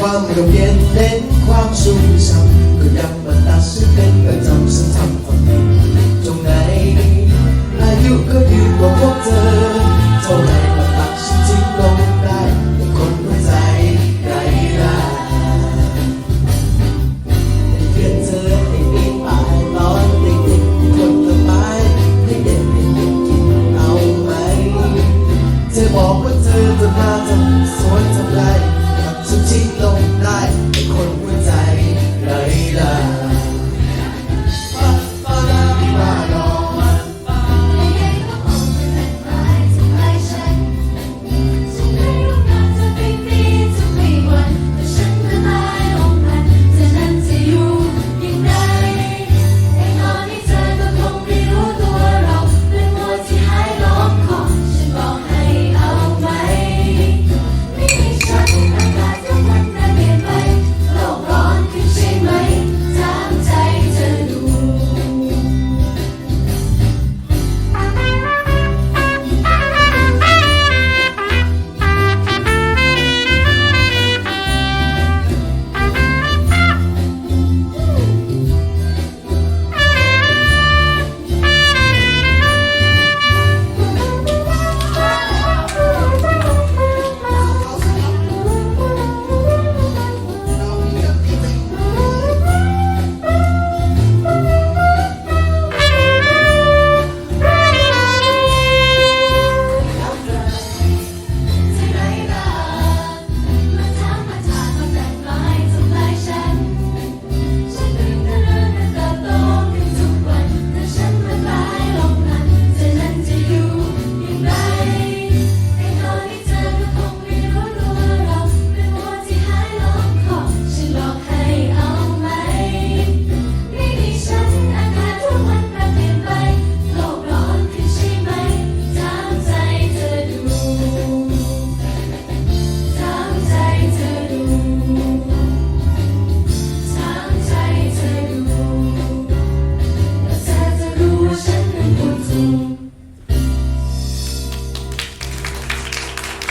ความร่มเย็นเน้นความสุขสันต์ก็ยังมาตัดสินเป็นประจำสันทำความดีตรงไหน อายุก็ยืนกว่าพวกเธอเท่าไร่มาตัดสินทิ้งลงได้แต่คนหัวใจไรราเป็นเพื่อนเธอในปีป่ายร้อนในเด็กคนละไม้ให้เด็กให้เด็กกินเอาไหม เธอบอกว่าเธอจะมาทำสวน